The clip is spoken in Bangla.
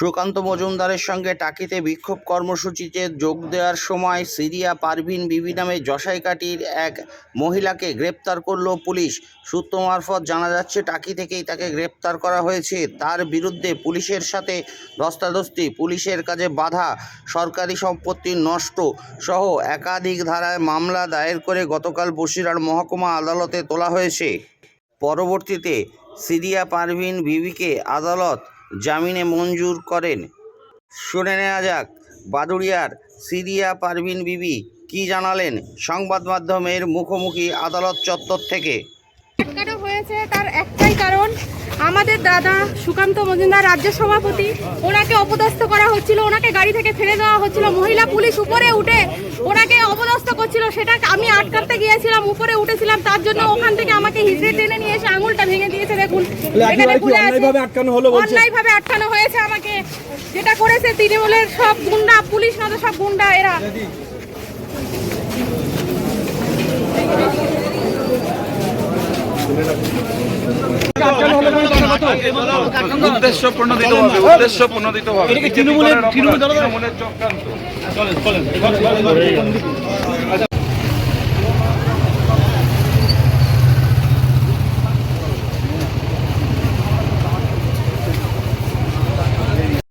সুকান্ত মজুমদারের সঙ্গে টাকিতে বিক্ষোভ কর্মসূচিতে যোগ দেওয়ার সময় সিরিয়া পারভিন বিবি নামে জসাইকাটির এক মহিলাকে গ্রেপ্তার করল পুলিশ। সূত্র মারফত জানা যাচ্ছে, টাকি থেকেই তাকে গ্রেপ্তার করা হয়েছে। তার বিরুদ্ধে পুলিশের সাথে ধস্তাধস্তি, পুলিশের কাজে বাধা, সরকারি সম্পত্তি নষ্ট সহ একাধিক ধারায় মামলা দায়ের করে গতকাল বসিরহাট মহকুমা আদালতে তোলা হয়েছে। পরবর্তীতে সিরিয়া পারভিন বিবিকে আদালত জামিনে মঞ্জুর করেন। শুনে নেওয়া যাক, বাদুড়িয়ার সিরিয়া পারভিন বিবি কি জানালেন সংবাদ মাধ্যমের মুখোমুখি আদালত চত্বর থেকে। হয়েছে তার একটাই কারণ, আমাদের দাদা সুকান্ত মজুমদার রাজ্য সভাপতি, ওনাকে অপদস্থ করা হচ্ছিল, ওনাকে গাড়ি থেকে ফেলে দেওয়া হচ্ছিল, মহিলা পুলিশ উপরে উঠে ওনাকে অপদস্থ করছিল, সেটা আমি আটকাতে গিয়েছিলাম, উপরে উঠেছিলাম, তার জন্য ওখান থেকে আমাকে হিসড়ে টেনে নিয়ে এসে আঙুলটা ভেঙে দিয়েছে দেখুন। এখানে খুলে আছে। আটকানো হলো বলছে? অন্যায়ভাবে আটকানো হয়েছে আমাকে। যেটা করেছে তৃণমূলের সব গুন্ডা পুলিশ না সব গুন্ডা এরা। উদ্দেশ্য প্রণোদিত হবে উদ্দেশ্য প্রণোদিত হবে তৃণমূলের- তৃণমূলের চক্রান্ত